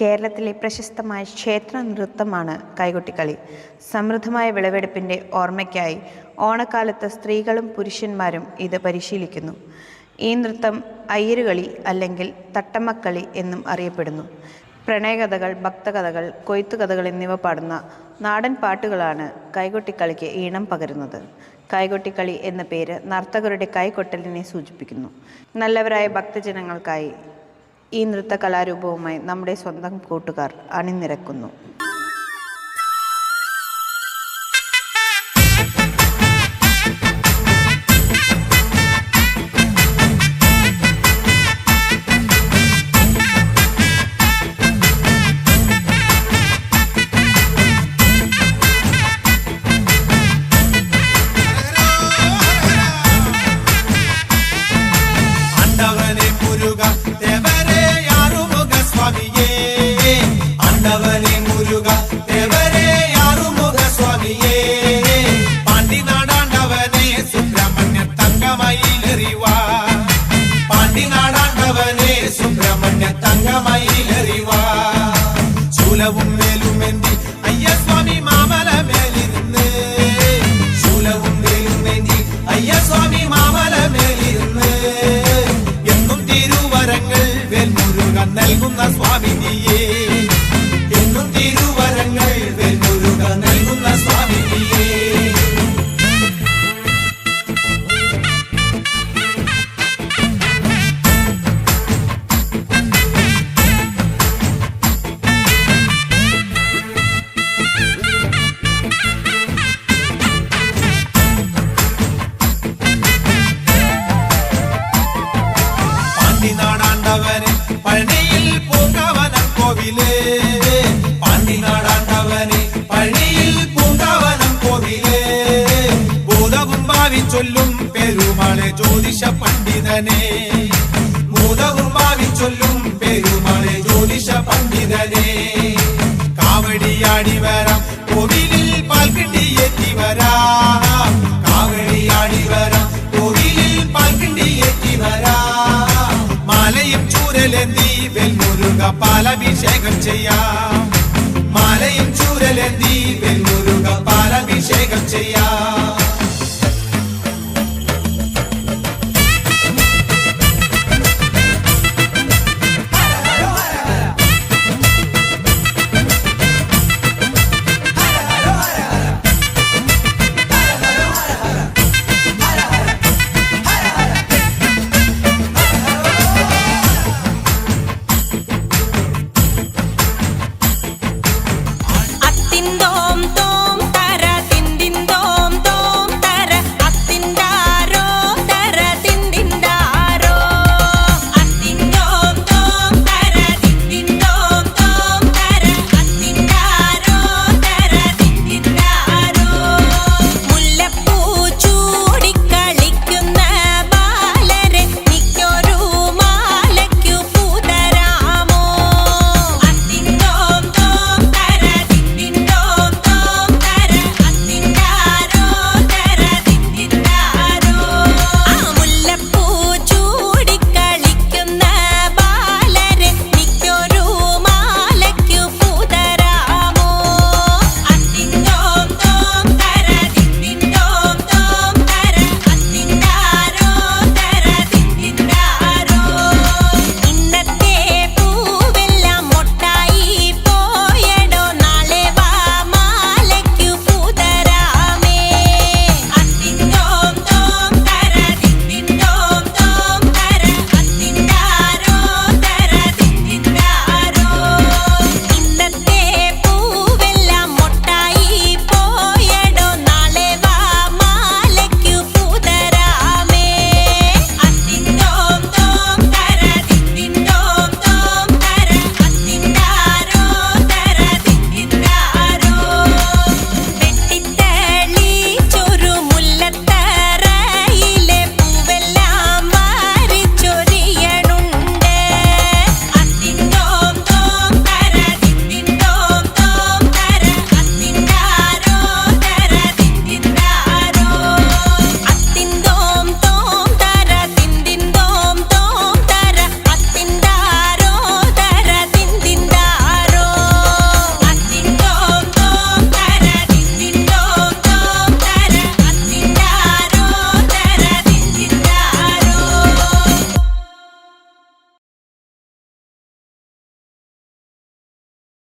കേരളത്തിലെ പ്രശസ്തമായ ക്ഷേത്ര നൃത്തമാണ് കൈകൊട്ടിക്കളി. സമൃദ്ധമായ വിളവെടുപ്പിന്റെ ഓർമ്മയ്ക്കായി ഓണക്കാലത്ത് സ്ത്രീകളും പുരുഷന്മാരും ഇത് പരിശീലിക്കുന്നു. ഈ നൃത്തം അയ്യരുകളി അല്ലെങ്കിൽ തട്ടമ്മക്കളി എന്നും അറിയപ്പെടുന്നു. പ്രണയകഥകൾ ഭക്തകഥകൾ കൊയ്ത്തുകഥകൾ എന്നിവ പാടുന്ന നാടൻ പാട്ടുകളാണ് കൈകൊട്ടിക്കളിക്ക് ഈണം പകരുന്നത്. കൈകൊട്ടിക്കളി എന്ന പേര് നർത്തകരുടെ കൈകൊട്ടലിനെ സൂചിപ്പിക്കുന്നു. നല്ലവരായ ഭക്തജനങ്ങൾക്കായി ഈ നൃത്ത കലാരൂപവുമായി നമ്മുടെ സ്വന്തം കൂട്ടുകാർ അണിനിരക്കുന്നു. தங்கமயிலறிவா பாண்டி நாடாண்டவனே சுப்பிரமணிய தங்கமயிலறிவா சூலவும் மேலும் ஏந்தி ஐயா சுவாமி மாமல மேலிருந்து ശൂലവും വേലുമേന്തി അയ്യ സ്വാമി മാമല മേലിരുന്ന് എന്നും തിരുവരങ്ങൾ വേൽമുരുക നൽകുന്ന സ്വാമിനിയേ എന്നും கோவிலே. பாண்டி நாடாண்டவனே பள்ளியில் பூந்தாவனம் கோவிலே. பூதவும் பாவி சொல்லும் பெருமாளே ஜோதிஷ பண்டிதனே. பூதவும் பாவி சொல்லும் பெருமாளே ஜோதிஷ பண்டிதனே. காவடியாடி வரம் கோவில் വെൽമുരുക പാലഭിഷേകം ചെയ്യാം മാലയും ചൂരലെന്തി വെൽമുരുക പാലഭിഷേകം ചെയ്യാം